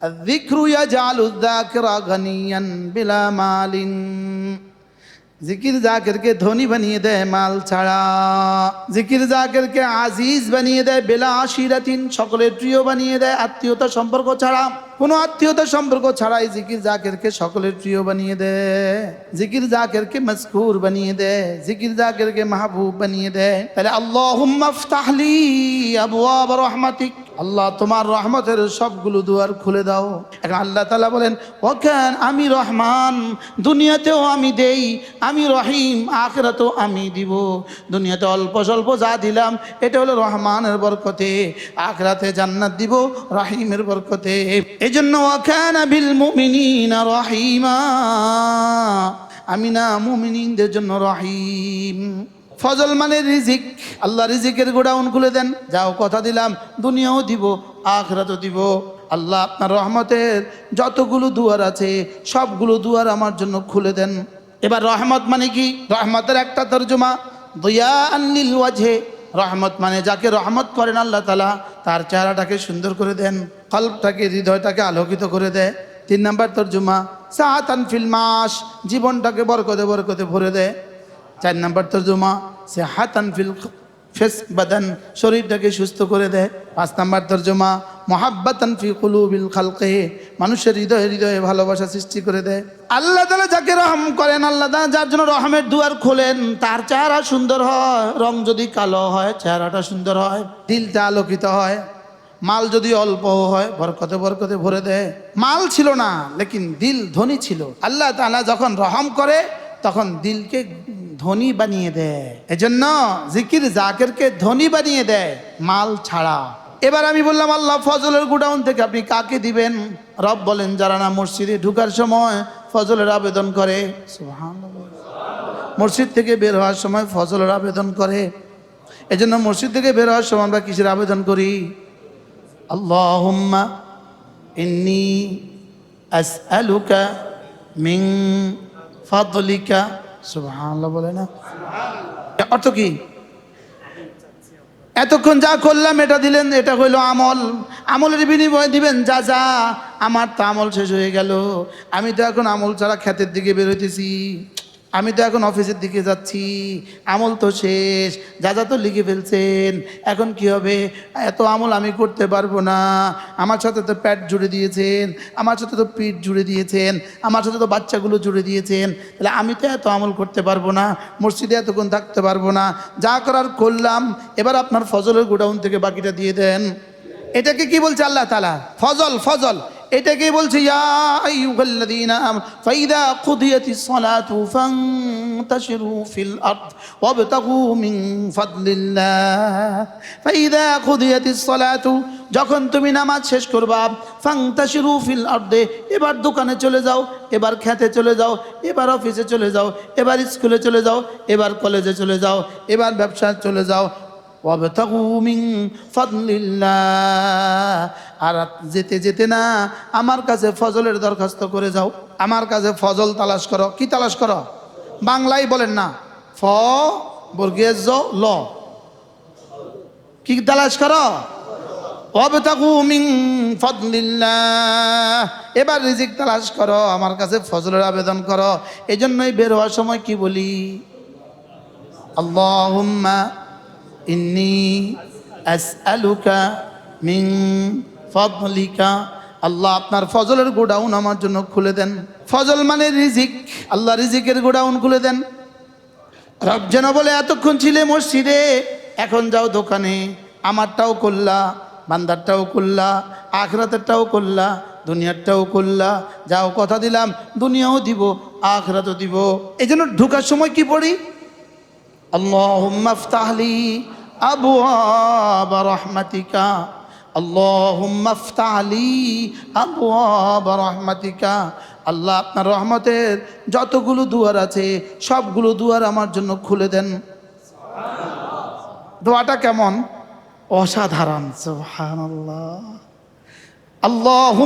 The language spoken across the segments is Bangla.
الذكر يجعل الذاكر غنيا بلا مال জিকির জাকিরকে ধনী বানিয়ে দেয় মাল ছাড়া জিকির জাকিরকে আজিজ বানিয়ে দেয় বেলা আশিরাতিন সকলের প্রিয় বানিয়ে দেয় আত্মীয়তা সম্পর্ক ছাড়া কোনো আত্মীয়তা সম্পর্ক ছাড়াই জিকির জাকিরকে সকলের প্রিয় বানিয়ে দে। জিকির জাকিরকে মজকুর বানিয়ে দেয় জিকির জাকিরকে মাহবুব বানিয়ে দেয় তাহলে আল্লাহ তাহলি আবু আবার রহমাতিক। আল্লাহ তোমার রহমতের সবগুলো দুয়ার খুলে দাও। এখন আল্লাহ তালা বলেন ওখান আমি রহমান, দুনিয়াতেও আমি দেই, আমি রহিম, আখরাতেও আমি দিব। দুনিয়াতে অল্প স্বল্প যা দিলাম, এটা হলো রহমানের বরকতে। আখরাতে জান্নাত দিব, রহিমের বরকতে। এই জন্য ওখান বিল মুমিনিনা রহিমা। আমি না মুমিনিনদের জন্য রহিম। ফজল মানে রিজিক। আল্লাহ রিজিকের গোডাউন খুলে দেন। যাও, কথা দিলাম। দুনিয়াও দিব, আখরাতও দিব। আল্লাহ আপনার রহমতের যতগুলো দুয়ার আছে, সবগুলো দুয়ার আমার জন্য খুলে দেন। এবার রহমত মানে কি? রহমতের একটা তর্জমা। দয়া আল্লিল ওয়াজে রহমত মানে যাকে রহমত করেন আল্লাহ তালা তার চেহারাটাকে সুন্দর করে দেন, কল্পটাকে, হৃদয়টাকে আলোকিত করে দেয়। তিন নাম্বার জুমা সাহাতান ফিল মাস জীবনটাকে বরকতে বরকতে ভরে দেয়। চার নাম্বার জুমা সে হাতান ফিল ফেস বাদান, শরীরটাকে সুস্থ করে দেয়। পাঁচ নাম্বার তর্জমা মহাব্বাতান ফি কুলুবিল খালকে, মানুষের হৃদয়ে হৃদয়ে ভালোবাসা সৃষ্টি করে দেয়। আল্লাহ তালা যাকে রহম করেন, আল্লাহ যার জন্য রহমের দুয়ার খোলেন, তার চেহারা সুন্দর হয়। রং যদি কালো হয়, চেহারাটা সুন্দর হয়। দিলটা আলোকিত হয়। মাল যদি অল্প হয়, বরকতে বরকতে ভরে দেয়। মাল ছিল না, লেকিন দিল ধনী ছিল। আল্লাহ তালা যখন রহম করে, তখন দিলকে ধনী বানিয়ে দেয়। এজন্য জিকির জাকেরকে ধনী বানিয়ে দেয়, মাল ছাড়া। এবার আমি বললাম, আল্লাহ, ফজলের গুডাউন থেকে আপনি কাকে দিবেন? রব বলেন, যারা না মসজিদে ঢুকার সময় ফজলের আবেদন করে। মসজিদ থেকে বের হওয়ার সময় ফজলের আবেদন করে। এজন্য মসজিদ থেকে বের হওয়ার সময় আমরা কিসের আবেদন করি? আল্লাহুম্মা ইন্নি আসআলুকা মিন ফাদলিকা। সুবহানাল্লাহ বলে না? অর্থ কি? এতক্ষণ যা করলাম, এটা দিলেন, এটা হইল আমল। আমলের বিনিময়ে দিবেন, যা যা, আমার তো আমল শেষ হয়ে গেল। আমি তো এখন আমল ছাড়া খ্যাতের দিকে বেরোইতেছি আমি তো এখন অফিসের দিকে যাচ্ছি, আমল তো শেষ, যা যা তো লিখে ফেলছেন, এখন কি হবে? এত আমল আমি করতে পারব না। আমার সাথে তো প্যাট জুড়ে দিয়েছেন, আমার সাথে তো পিঠ জুড়ে দিয়েছেন, আমার সাথে তো বাচ্চাগুলো জুড়ে দিয়েছেন। তাহলে আমি তো এত আমল করতে পারব না, মসজিদে এতক্ষণ থাকতে পারব না। যা করার করলাম, এবার আপনার ফজলের গোডাউন থেকে বাকিটা দিয়ে দেন। এটাকে কি বলছে আল্লাহ তালা ফজল ফজল। এটাকে বলছে সালাতু ফিল সালাতু, যখন তুমি নামাজ শেষ করবা, ফান্তাশিরু ফিল আরদে, এবার দোকানে চলে যাও, এবার খেতে চলে যাও, এবার অফিসে চলে যাও, এবার স্কুলে চলে যাও, এবার কলেজে চলে যাও, এবার ব্যবসায় চলে যাও, ওয়াবতাগু মিন ফাদলিল্লাহ। আর যেতে যেতে না, আমার কাছে ফজলের দরখাস্ত করে যাও। আমার কাছে ফজল তালাশ করো। কি তালাশ করো? বাংলায় বলেন না, ফ বর্গীয় ল। কি তালাশ করো? এবার রিজিক তালাশ করো, আমার কাছে ফজলের আবেদন করো। এই জন্যই বের হওয়ার সময় কি বলি? আল্লাহুম্মা ইন্নি আসআলুকা মিন ফদলিকা, আল্লাহ আপনার ফজলের গোডাউন আমার জন্য খুলে দেন। ফজল মানে রিজিক, আল্লাহ রিজিকের গোডাউন খুলে দেন। রব যেন বলে, এতক্ষণ ছিলে মসজিদে, এখন যাও দোকানে। আমারটাও করলা বান্দারটাও করলা আখরাতেরটাও করলা দুনিয়ারটাও করলা যাও, কথা দিলাম, দুনিয়াও দিব, আখরাতও দিব। এই জন্য ঢুকার সময় কি পড়ি? আল্লাহ মাফতাহলি আবু রহমাতিকা আল্লাহুম্মা আফতাহ আলী আবওয়াব রাহমাতিকা। আল্লাহ আপনার রহমতের যতগুলো দুয়ার আছে সবগুলো দুয়ার আমার জন্য খুলে দেন। দোয়াটা কেমন? অসাধারণ আল্লাহ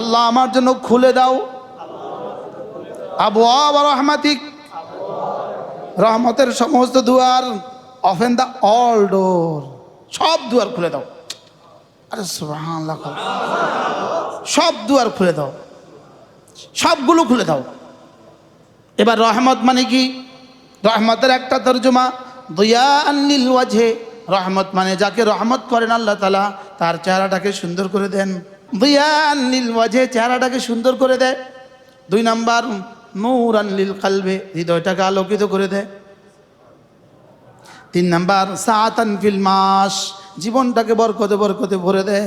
আল্লাহ আমার জন্য খুলে দাও। আবু আবার রহমাতিক। রহমতের সমস্ত দুয়ার। অফেন দ্য অল ডোর সব দুয়ার খুলে দাও। আরে সুবহানাল্লাহ সব দুয়ার খুলে দাও। সবগুলো খুলে দাও। এবার রহমত মানে কি? রহমতের একটা তর্জমা দয়া আল্লিল ওয়াজে রহমত মানে যাকে রহমত করেন আল্লাহ তালা তার চেহারাটাকে সুন্দর করে দেন। দয়া আল্লিল ওয়াজে চেহারাটাকে সুন্দর করে দেয়। দুই নাম্বার নূর আল্লিল কালবে, হৃদয়টাকে আলোকিত করে দেয়। তিন নাম্বার সাতান ফিল মাস জীবনটাকে বরকতে বরকতে ভরে দেয়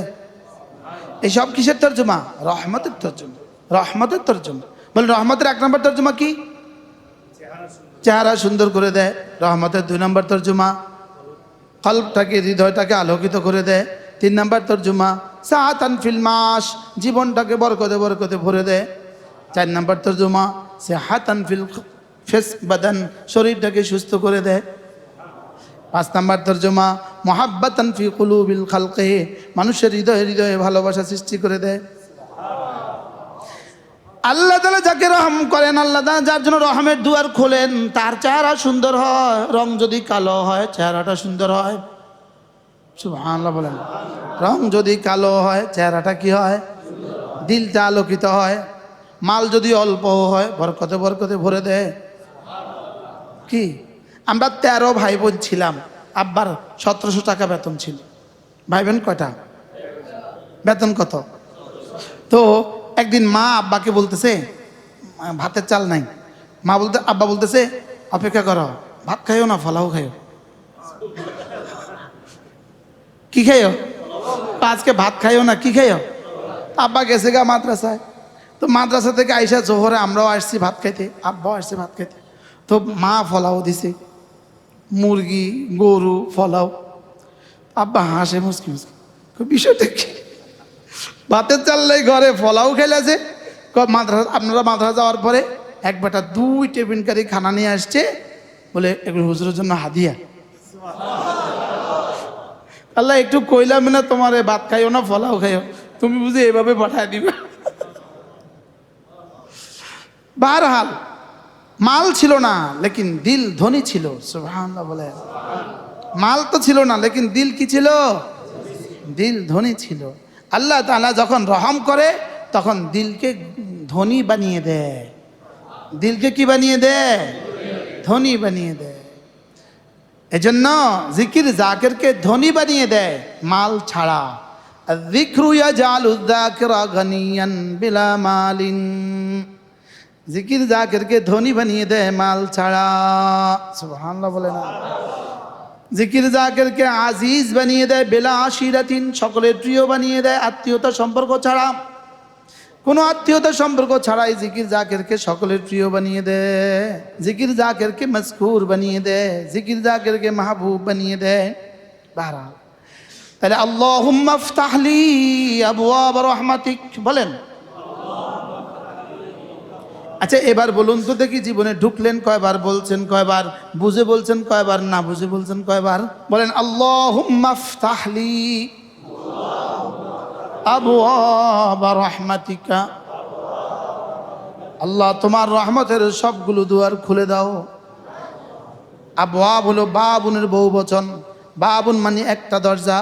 এইসব কিসের তর্জমা? রহমতের তর্জমা। রহমতের তর্জমা। বলে রহমতের এক নম্বর তর্জমা কি? চেহারা সুন্দর করে দেয় রহমতের দুই নম্বর তর্জমা। কল্পটাকে হৃদয়টাকে আলোকিত করে দেয় তিন নম্বর তর্জমা সাহাতান ফিল মাস জীবনটাকে বরকতে বরকতে ভরে দেয় চার নম্বর তর্জমা সে হাতান ফিল ফেস বাদান। শরীরটাকে সুস্থ করে দেয় পাঁচ নাম্বার তর্জমা, মহাব্বাতান ফি কুলুবিল খালকে মানুষের হৃদয়ে হৃদয়ে ভালোবাসা সৃষ্টি করে দেয়। আল্লাহ তালা যাকে রহম করেন, আল্লাহ যার জন্য রহমের দুয়ার খোলেন, তার চেহারা সুন্দর হয়, রং যদি কালো হয়, চেহারাটা সুন্দর হয়। সুবহানাল্লাহ বলেন। রং যদি কালো হয়, চেহারাটা কি হয়? দিলটা আলোকিত হয়। মাল যদি অল্প হয়, বরকতে বরকতে ভরে দেয়। কি? আমরা তেরো ভাই বোন ছিলাম। আব্বার সতেরোশো টাকা বেতন ছিল। ভাই বোন কয়টা? বেতন কত? তো একদিন মা আব্বাকে বলতেছে, ভাতের চাল নাই। মা বলতে, আব্বা বলতেছে, অপেক্ষা করো, ভাত খাইও না, ফলাও খাইও। কি খাইও? আজকে ভাত খাইও না, কি খাইও? আব্বা গেছে গা মাদ্রাসায়। তো মাদ্রাসা থেকে আইসা জোহরে আমরাও আসছি ভাত খাইতে, আব্বাও আসছে ভাত খাইতে। তো মা ফলাও দিছে। মুরগি, গরু, ফলাও। আব্বা হাসে, মুসকি মুসকি। বিষয়টা কি? ভাতের চাললেই ঘরে ফলাও খেলেছে। মাদ্রাসা আপনারা মাদ্রাসা যাওয়ার পরে এক বেটা দুই টেবিল কারি খানা নিয়ে আসছে। বলে, এগুলো হুজুরের জন্য হাদিয়া। আল্লাহ, একটু কইলাম না তোমার, ভাত খাইও না, ফলাও খাইও। তুমি বুঝি এভাবে পাঠায় দিবে। বারহাল মাল ছিল না, লেকিন দিল ধনী ছিল বলে। মাল তো ছিল না, লেকিন দিল কি ছিল? দিল ধনী ছিল। আল্লাহ তাআলা যখন রহম করে, তখন দিলকে ধনী বানিয়ে দেয়। দিলকে কি বানিয়ে দেয়? ধনী বানিয়ে দেয়। এজন্য জিকির জাকিরকে ধনী বানিয়ে দেয়, মাল ছাড়া। যিকরু ইয়াজালু যাকিরা গানিয়ান বিলা মালিন। জিকির জাকিরকে ধনী বানিয়ে দেয় মাল ছাড়া। সুবহানাল্লাহ বলে না। জিকির জাকিরকে আজিজ বানিয়ে দেয় বেলা আশিরাতিন সকলের প্রিয় বানিয়ে দেয় আত্মীয়তা সম্পর্ক ছাড়া। কোনো আত্মীয়তা সম্পর্ক ছাড়াই জিকির জাকেরকে সকলের প্রিয় বানিয়ে দেয়। জিকির জাকেরকে মজকুর বানিয়ে দেয় জিকির জাকেরকে মাহবুব বানিয়ে দেয়। বারা তাহলে আল্লাহ আবু রহমাতিক বলেন আচ্ছা এবার বলুন তো দেখি জীবনে ঢুকলেন কয়বার, বলছেন কয়বার, বুঝে বলছেন কয়বার, না বুঝে বলছেন কয়বার? বলেন আল্লাহ তাহলি আবু রহমাতিকা। আল্লাহ, তোমার রহমতের সবগুলো দুয়ার খুলে দাও। আবু আব হলো বাবুনের বহু বচন। বাবুন মানে একটা দরজা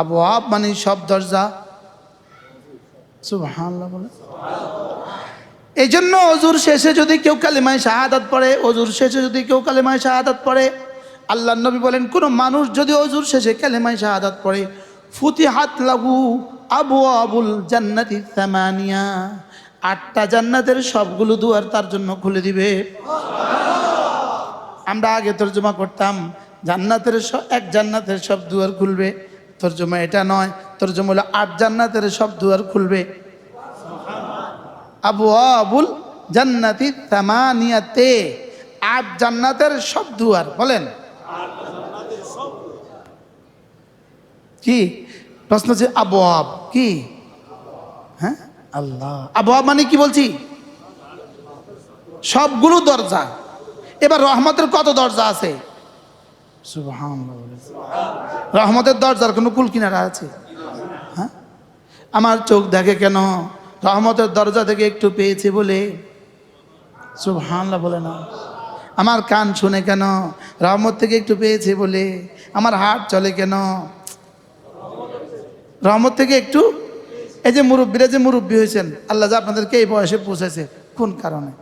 আবু আব মানে সব দরজা। সুবহানাল্লাহ বলে এই জন্য অজুর শেষে যদি কেউ কালেমায় শাহাদাত পড়ে, অজুর শেষে যদি কেউ কালেমায় শাহাদাত পড়ে আল্লাহ নবী বলেন, কোনো মানুষ যদি অজুর শেষে কালেমায় শাহাদাত পড়ে ফুতি হাত লাগু আবু আবুল জান্নাতি সামানিয়া। আটটা জান্নাতের সবগুলো দুয়ার তার জন্য খুলে দিবে। আমরা আগে তর্জমা করতাম, জান্নাতের স- এক জান্নাতের সব দুয়ার খুলবে। তর্জমা এটা নয়, তর্জমা হলো আট জান্নাতের সব দুয়ার খুলবে। আবু আবুল জান্নাতি তামানিয়াতে। আট জান্নাতের সব দুয়ার, বলেন। কি? প্রশ্ন হচ্ছে আবু আব কি? হ্যাঁ? আল্লাহ। আবু আব মানে কি বলছি? সবগুলো দরজা। এবার রহমতের কত দরজা আছে? রহমতের দরজার কোনো কুল কিনারা আছে? হ্যাঁ? আমার চোখ দেখে কেন? রহমতের দরজা থেকে একটু পেয়েছে বলে সুবহানাল্লাহ বলে না। আমার কান শুনে কেন? রহমত থেকে একটু পেয়েছে বলে। আমার হাট চলে কেন? রহমত থেকে একটু? এই যে মুরব্বীরা যে মুরব্বী হয়েছেন, আল্লাহ যা আপনাদেরকে এই বয়সে পৌঁছেছে, কোন কারণে?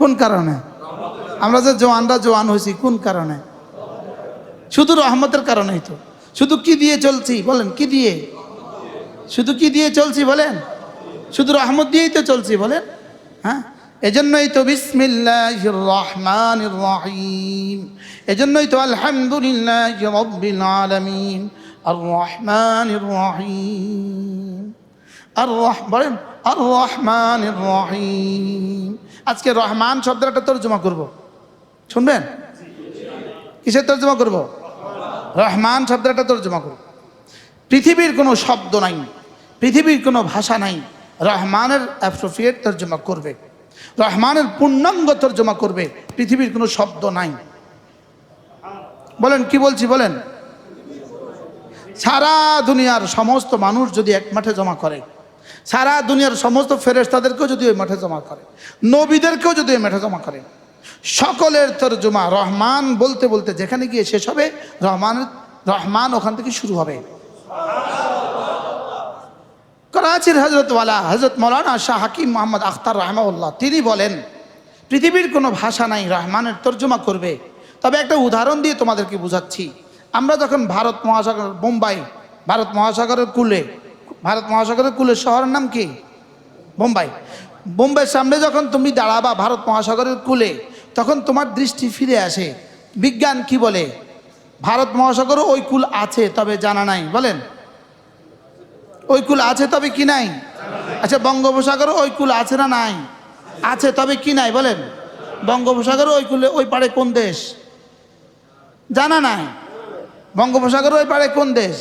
কোন কারণে? আমরা যে জওয়ানরা জওয়ান হয়েছি, কোন কারণে? শুধু রহমতের কারণেই তো। শুধু কি দিয়ে চলছি, বলেন, কি দিয়ে? শুধু কি দিয়ে চলছি বলেন? শুধু রহমত দিয়েই তো চলছি বলেন? হ্যাঁ? এজন্যই তো বিসমিল্লাহ রহমান রহিম। এজন্যই তো আলহামদুলিল্লাহ আর রহমান রহিম। আর রহ আর আজকে রহমান শব্দটা তর্জমা করব। শুনবেন? কিসের তর্জমা করব? রহমান শব্দটা তর্জমা করব। পৃথিবীর কোনো শব্দ নাই। পৃথিবীর কোনো ভাষা নাই। রহমানের অ্যাপ্রোপ্রিয়েট তর্জমা করবে। রহমানের পূর্ণাঙ্গ তর্জমা করবে। পৃথিবীর কোনো শব্দ নাই। বলেন, কি বলছি বলেন? সারা দুনিয়ার সমস্ত মানুষ যদি এক মাঠে জমা করে, সারা দুনিয়ার সমস্ত ফেরেশতাদেরকেও যদি ওই মাঠে জমা করে, নবীদেরকেও যদি ওই মাঠে জমা করে, সকলের তর্জমা রহমান বলতে বলতে যেখানে গিয়ে শেষ হবে, রহমানের, রহমান ওখান থেকে শুরু হবে। করাচির হজরতওয়ালা হজরত মৌলানা শাহ হাকিম মোহাম্মদ আখতার রহমাউল্লাহ তিনি বলেন, পৃথিবীর কোনো ভাষা নাই, রহমানের তর্জমা করবে। তবে একটা উদাহরণ দিয়ে তোমাদেরকে বুঝাচ্ছি। আমরা যখন ভারত মহাসাগর বোম্বাই ভারত মহাসাগরের কুলে, ভারত মহাসাগরের কুলে শহরের নাম কি? বোম্বাই বোম্বাইয়ের সামনে যখন তুমি দাঁড়াবা ভারত মহাসাগরের কুলে, তখন তোমার দৃষ্টি ফিরে আসে। বিজ্ঞান কি বলে? ভারত মহাসাগরও ওই কুল আছে, তবে জানা নাই, বলেন। ওই কুল আছে তবে কি নাই? আচ্ছা বঙ্গোপসাগরও ওই কুল আছে না নাই? আছে তবে কি নাই বলেন? বঙ্গোপসাগরও ওই কুলে, ওই পারে কোন দেশ? জানা নাই। বঙ্গোপসাগর ওই পারে কোন দেশ?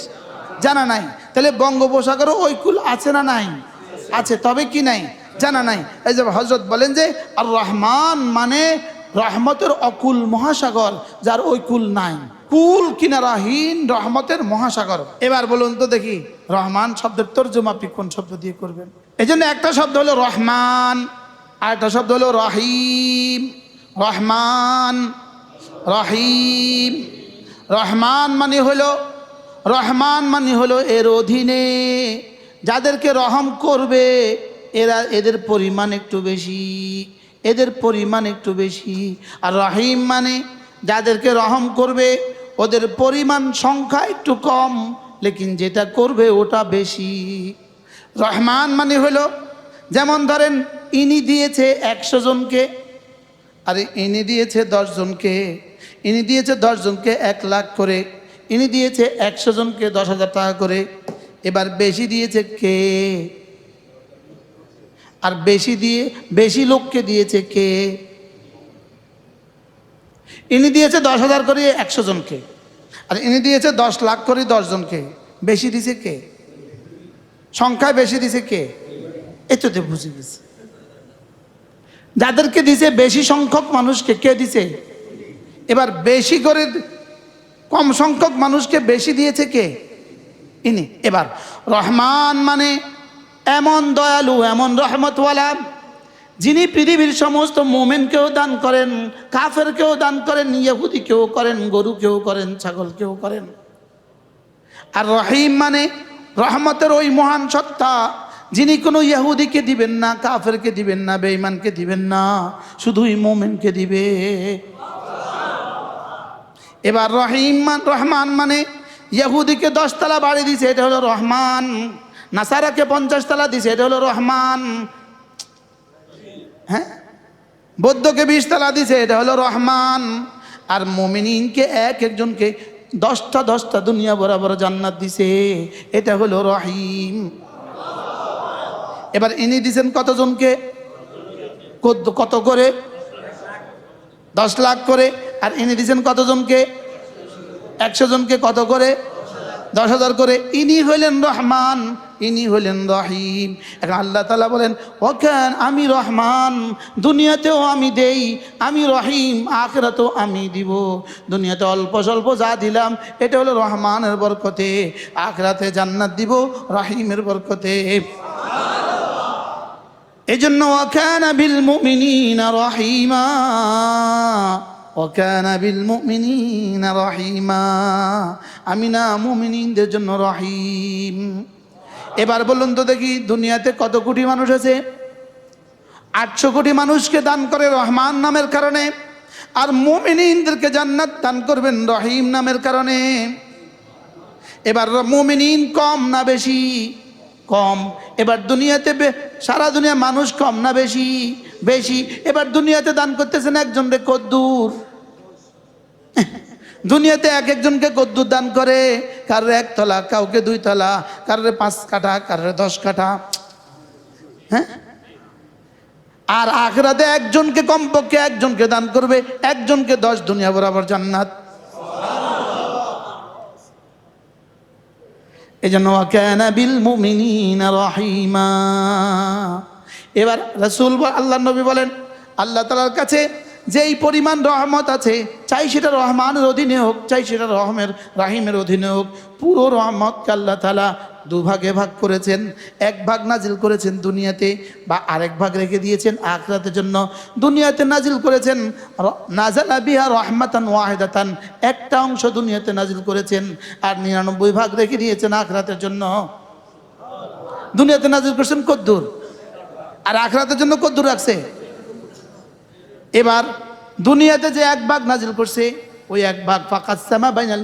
জানা নাই। তাহলে বঙ্গোপসাগরও ঐকুল আছে না নাই? আছে তবে কি নাই? জানা নাই। এই যে হজরত বলেন যে আর রহমান মানে রহমতের অকুল মহাসাগর যার ওই কুল নাই। কুল কিনারাহীন রহমতের মহাসাগর। এবার বলুন তো দেখি, রহমান শব্দের তর্জমা আপনি কোন শব্দ দিয়ে করবেন? এই জন্য একটা শব্দ হলো রহমান, আর একটা শব্দ হলো রহিম। রহমান রহিম। রহমান মানে হলো, রহমান মানে হলো এর অধীনে। যাদেরকে রহম করবে, এরা এদের পরিমাণ একটু বেশি, এদের পরিমাণ একটু বেশি। আর রহিম মানে যাদেরকে রহম করবে ওদের পরিমাণ সংখ্যা একটু কম, লেকিন যেটা করবে ওটা বেশি। রহমান মানে হলো, যেমন ধরেন, ইনি দিয়েছে একশো জনকে, আরে ইনি দিয়েছে দশজনকে ইনি দিয়েছে দশজনকে এক লাখ করে, ইনি দিয়েছে একশো জনকে দশ হাজার টাকা করে, এবার বেশি দিয়েছে কে? আর বেশি দিয়ে, বেশি লোককে দিয়েছে কে? ইনি দিয়েছে দশ হাজার করে একশো জনকে। আর ইনি দিয়েছে দশ লাখ করে দশজনকে বেশি দিছে কে? সংখ্যায় বেশি দিছে কে? এতো বুঝে গেছে। যাদেরকে দিছে বেশি সংখ্যক মানুষকে কে দিছে? এবার বেশি করে কম সংখ্যক মানুষকে বেশি দিয়েছে কে? ইনি। এবার রহমান মানে এমন দয়ালু, এমন রহমতওয়ালা যিনি পৃথিবীর সমস্ত মোমেনকেও দান করেন, কাফেরকেও দান করেন, ইহুদিকেও করেন, গরুকেও করেন, ছাগলকেও করেন। আর রহিম মানে রহমতের ওই মহান সত্তা, যিনি কোনো ইহুদিকে দিবেন না, কাফেরকে দিবেন না, বেঈমানকে দিবেন না, শুধুই মোমেনকে দিবে। এবার রহিম রহমান মানে ইহুদিকে দশতলা বাড়ি দিছে, এটা হলো রহমান। নাসারাকে পঞ্চাশ তলা দিছে, এটা হলো রহমান। হ্যাঁ? বৌদ্ধকে বিশ তলা দিছে, এটা হলো রহমান। আর মোমিনিনকে এক একজনকে দশটা দশটা দুনিয়া বরাবর জান্নাত দিছে, এটা হলো রহিম। এবার ইনি দিছেন কতজনকে? কত- কত করে? দশ লাখ করে। আর ইনি দিছেন কতজনকে? একশো জনকে কত করে? দশ হাজার করে, ইনি হইলেন রহমান, ইনি হইলেন রহিম। এখন আল্লাহ তালা বলেন, ওখান আমি রহমান, দুনিয়াতেও আমি দেই, আমি রহিম, আখরাতেও আমি দিব। দুনিয়াতে অল্প স্বল্প যা দিলাম, এটা হলো রহমানের বরকতে। আখরাতে জান্নাত দিব, রহিমের বরকতে। এই জন্য ওখান বিল মুমিনিনা রহিমা। রহিমা আমি না মুমিনিনদের জন্য রহিম। এবার বলুন তো দেখি, দুনিয়াতে কত কোটি মানুষ আছে? আটশো কোটি মানুষকে দান করে রহমান নামের কারণে, আর মুমিনিনদেরকে জান্নাত দান করবেন রহিম নামের কারণে। এবার মুমিনিন কম না বেশি? কম। এবার দুনিয়াতে সারা দুনিয়া মানুষ কম না বেশি? বেশি। এবার দুনিয়াতে দান করতেছেন একজন রে কদ্দুর। দুনিয়াতে এক একজনকে কদ্দুর দান করে, কারোর এক তলা, কাউকে দুই তলা, কারোর পাঁচ কাঠা, কারোর দশ কাঠা। হ্যাঁ? আর আখরাতে একজনকে কমপক্ষে একজনকে দান করবে, একজনকে দশ দুনিয়া বরাবর জান্নাত। এই জন্য ওয়াকানা বিল রহিমা। এবার রসুল আল্লাহ নবী বলেন, আল্লাহ তালার কাছে যেই পরিমাণ রহমত আছে, চাই সেটা রহমানের অধীনে হোক, চাই সেটা রহমের রাহিমের অধীনে হোক। পুরো রহমতকে আল্লাহ তালা দুভাগে ভাগ করেছেন। এক ভাগ নাজিল করেছেন দুনিয়াতে বা আরেক ভাগ রেখে দিয়েছেন আখরাতের জন্য। দুনিয়াতে নাজিল করেছেন নাজালা বিহা রহমাতান ওয়াহেদাতান। একটা অংশ দুনিয়াতে নাজিল করেছেন আর নিরানব্বই ভাগ রেখে দিয়েছেন আখরাতের জন্য। দুনিয়াতে নাজিল করেছেন কদ্দুর। আর আখরাতের জন্য কদ্দুর রাখছে। এবার দুনিয়াতে যে এক ভাগ নাজিল করছে, ওই এক ভাগ ফাকাসামা বাইনাল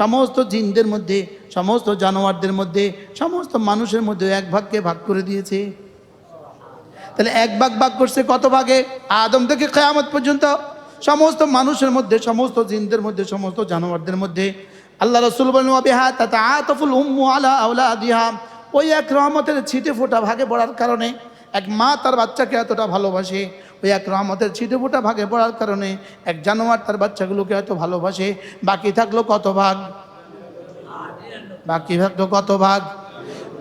সমস্ত জিনদের মধ্যে, সমস্ত জানোয়ারদের মধ্যে, সমস্ত মানুষের মধ্যে এক ভাগকে ভাগ করে দিয়েছে। তাহলে এক ভাগ ভাগ করছে কত ভাগে? আদম থেকে কেয়ামত পর্যন্ত। সমস্ত মানুষের মধ্যে, সমস্ত জিনদের মধ্যে, সমস্ত জানোয়ারদের মধ্যে। আল্লাহ রসুল বলেন ওই এক রহমতের ছিটে ফোটা ভাগে পড়ার কারণে এক মা তার বাচ্চাকে এতটা ভালোবাসে, ওই এক রহমতের ছিটে ফোটা ভাগে পড়ার কারণে এক জানোয়ার তার বাচ্চাগুলোকে এত ভালোবাসে। বাকি থাকল কত ভাগ? বাকি থাকল কত ভাগ?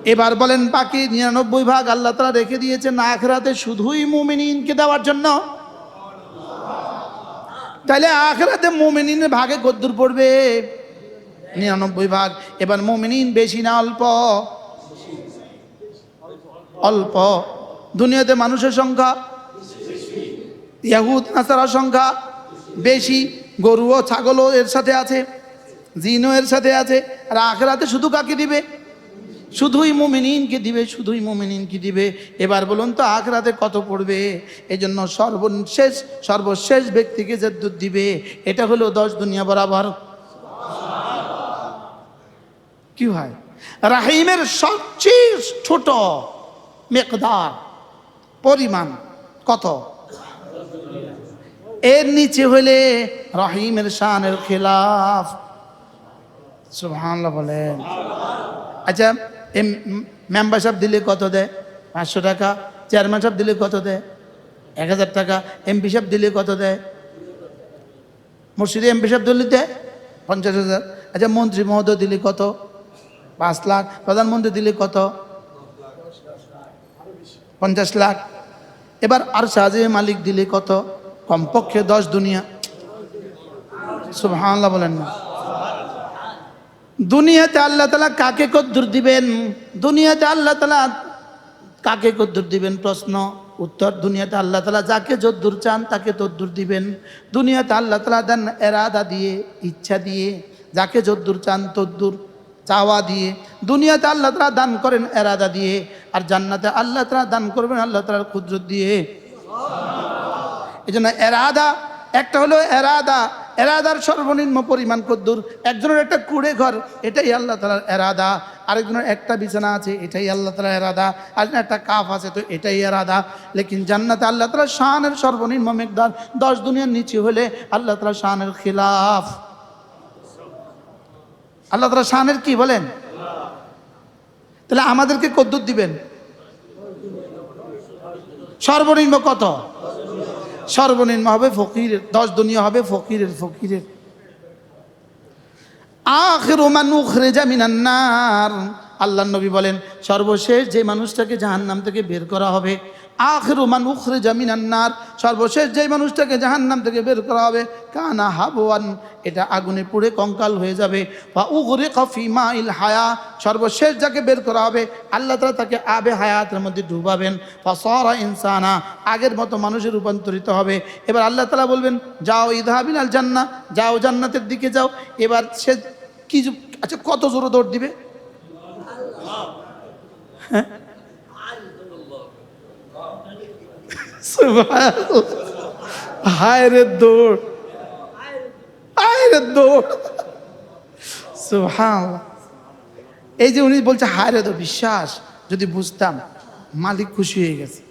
এবার বলেন বাকি নিরানব্বই ভাগ আল্লাহ তারা রেখে দিয়েছে দিয়েছেন আখরাতে শুধুই মুমিনিনকে দেওয়ার জন্য? তাহলে আখরাতে মুমিনিনের ভাগে কদ্দুর পড়বে। নিরানব্বই ভাগ। এবার মুমিনিন বেশি না, অল্প? অল্প। দুনিয়াতে মানুষের সংখ্যা ইয়াহুদ, নাসারার সংখ্যা বেশি, গরু ও ছাগলও এর সাথে আছে, জিনও এর সাথে আছে, আর আখরাতে শুধু কাকে দিবে? শুধুই মুমিনিনকে দিবে, শুধুই মুমিনিনকে দিবে। এবার বলুন তো, আখরাতে কত পড়বে? এই জন্য সর্বশেষ সর্বশেষ ব্যক্তিকে যে দুধ দিবে। এটা হলো দশ দুনিয়া বরাবর। কি হয়? রাহিমের সবচেয়ে ছোট মেকদার। পরিমাণ কত? এর নিচে হইলে রহিমের শানের খেলাফ। সুবহানাল্লাহ বলেন। আচ্ছা এম মেম্বার সাহেব দিলে কত দেয়? পাঁচশো টাকা। চেয়ারম্যান সাহেব দিলে কত দেয়? এক হাজার টাকা। এমপি সাহেব দিলে কত দেয়? মসজিদে এমপি সাহেব দিলে দেয় পঞ্চাশ হাজার। আচ্ছা মন্ত্রী মহোদয় দিলে কত? পাঁচ লাখ। প্রধানমন্ত্রী দিলে কত? পঞ্চাশ লাখ। এবার আর সাজে মালিক দিলে কত? কমপক্ষে দশ দুনিয়া। সুবহানাল্লাহ বলেন না। দুনিয়াতে আল্লাহ তালা কাকে কদ্দুর দিবেন? দুনিয়াতে আল্লাহ তালা কাকে কদ্দুর দিবেন? প্রশ্ন, উত্তর। দুনিয়াতে আল্লাহ তালা যাকে যদ্দুর চান তাকে তদ্দুর দিবেন। দুনিয়াতে আল্লাহ তালা দেন এরাদা দিয়ে, ইচ্ছা দিয়ে। যাকে যদ্দুর চান তদ্দুর, চাওয়া দিয়ে। দুনিয়াতে আল্লাহ তালা দান করেন এরাদা দিয়ে। আর জান্নাতে আল্লাহ তালা দান করবেন, আল্লাহ তালার ক্ষুদ্র দিয়ে। এই জন্য এরাদা, একটা হলো এরাদা। এরাদার সর্বনিম্ন পরিমাণ কদ্দুর। একজনের একটা কুড়ে ঘর, এটাই আল্লাহ তালার এরাদা। আরেকজনের একটা বিছানা আছে, এটাই আল্লাহ তালা এরাদা। আরেকজনের একটা কাফ আছে, তো এটাই এরাদা। লেকিন জান্নাতে আল্লাহ তালা শানের সর্বনিম্ন মেঘদার দশ দুনিয়ার নিচে হলে আল্লাহ তালা শানের খিলাফ। আল্লাহ তালা শানের কি বলেন? তাহলে আমাদেরকে কদ্দুর দিবেন? সর্বনিম্ন কত? সর্বনিম্ন হবে ফকিরের, দশ দুনিয়া হবে ফকিরের ফকিরের। আল্লাহ নবী বলেন, সর্বশেষ যে মানুষটাকে জাহান্নাম থেকে বের করা হবে আখরু মান উখরে জামিনান্নার সর্বশেষ যেই মানুষটাকে জাহান্নাম থেকে বের করা হবে, কানা হাবওয়ান, এটা আগুনে পুড়ে কঙ্কাল হয়ে যাবে। বা উগরে কফি মা ইল হায়া, সর্বশেষ যাকে বের করা হবে, আল্লাহ তালা তাকে আবে হায়াতের মধ্যে ডুবাবেন। বা সরা ইনসানা, আগের মতো মানুষের রূপান্তরিত হবে। এবার আল্লাহ তালা বলবেন, যাও ইদহাবিন আল জান্না, যাও জান্নাতের দিকে যাও। এবার সে কি আচ্ছা কত জোরে দৌড় দিবে? হায়? রে দৌড় হায় রে দৌড়। এই যে উনি বলছে, হায় রে তো বিশ্বাস, যদি বুঝতাম, মালিক খুশি হয়ে গেছে।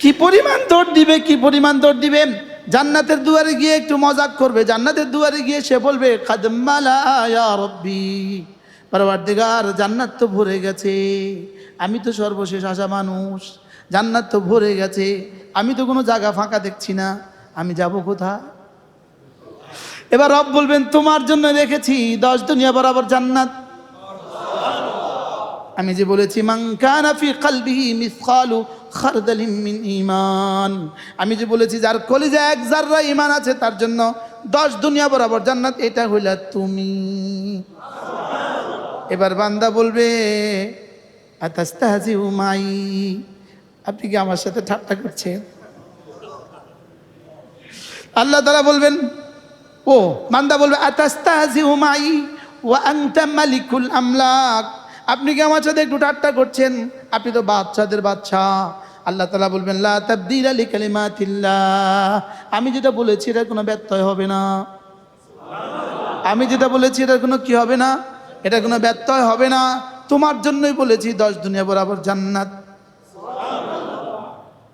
কি পরিমাণ দৌড় দিবে, কি পরিমাণ দৌড় দিবে? জান্নাতের দুয়ারে গিয়ে একটু মজাক করবে। জান্নাতের দুয়ারে গিয়ে সে বলবে খাদমালা রব্বি। পরওয়ারদিগার জান্নাত তো ভরে গেছে। আমি তো সর্বশেষ আসা মানুষ। জান্নাত তো ভরে গেছে। আমি তো কোনো জায়গা ফাঁকা দেখছি না। আমি যাব কোথায়? এবার রব বলবেন, তোমার জন্য রেখেছি দশ দুনিয়া বরাবর জান্নাত। আমি যে বলেছি মাংকানা ফি কলবিহি মিসকালু খারদালিম মিন ঈমান। আমি যে বলেছি, যার কলিজা এক জাররা ইমান আছে, তার জন্য দশ দুনিয়া বরাবর জান্নাত। এটা হইলা তুমি। এবার বান্দা বলবে আতাস্তাহজিউ মাই। আপনি কি আমার সাথে ঠাট্টা করছেন? আল্লাহ তারা বলবেন, ও বান্দা বলবে, আতাস্তাহজিউ মাই ওয়া আনতা মালিকুল আমলাক। আপনি কি আমার সাথে একটু ঠাট্টা করছেন? আপনি তো বাচ্চাদের বাচ্চা আল্লাহ তালা বলবেন আমি যেটা বলেছি এটা কোনো ব্যত্যয় হবে না। আমি যেটা বলেছি এটা কোনো কি হবে না? এটা কোনো ব্যত্যয় হবে না। তোমার জন্যই বলেছি দশ দুনিয়া বরাবর জান্নাত।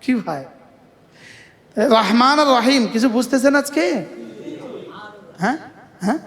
কি ভাই? রহমান আর রহিম, কিছু বুঝতেছেন আজকে? হ্যাঁ? হ্যাঁ?